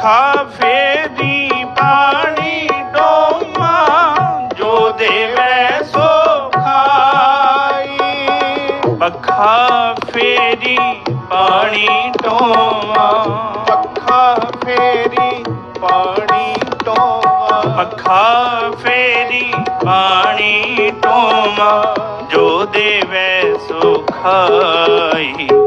ਪੱਖਾ ਫੇਰੀ ਪਾਣੀ ਡੋਮਾ ਜੋ ਦੇਵੇ ਸੋ ਖਾਈ। ਪੱਖਾ ਫੇਰੀ ਪਾਣੀ ਡੋਮਾ ਪੱਖਾ ਫੇਰੀ ਪਾਣੀ ਟੋਵਾ ਪੱਖਾ ਫੇਰੀ ਪਾਣੀ ਟੋਮਾ ਜੋ ਦੇਵੇ ਸੋ ਖਾਈ।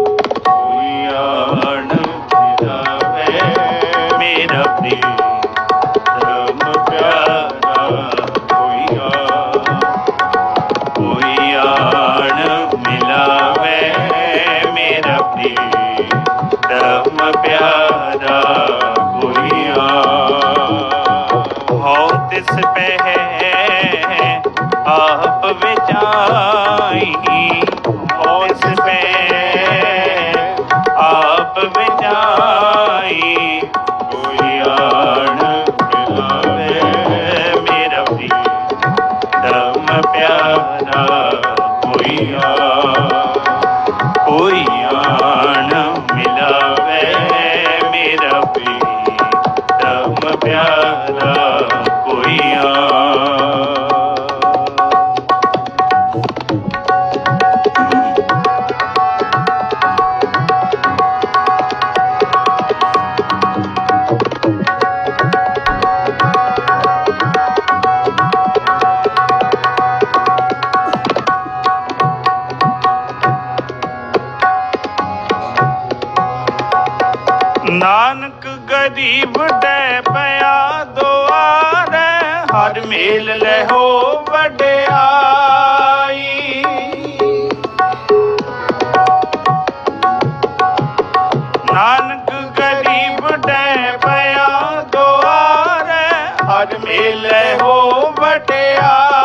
ਪਹਿ ਆਪ ਵਿਚਾਈ ਹਉ ਤਿਸ ਪਹਿ ਆਪ ਵਿਚਾਈ ਕੋਈ ਆਣ ਮਿਲਾਵੇ ਮੇਰਾ ਦਮ ਪਿਆਰਾ ਕੋਈ ਆ ਕੋਈ ਨਾਨਕ ਗਰੀਬ ਡੈ ਪਿਆ ਦੁਆਰੇ, ਹਰ ਮੇਲ ਲਹੋ ਵਡਿਆਈ। ਨਾਨਕ ਗਰੀਬ ਡੈ ਪਿਆ ਦੁਆਰੇ, ਹਰ ਮੇਲ ਲਹੋ ਵਡਿਆਈ।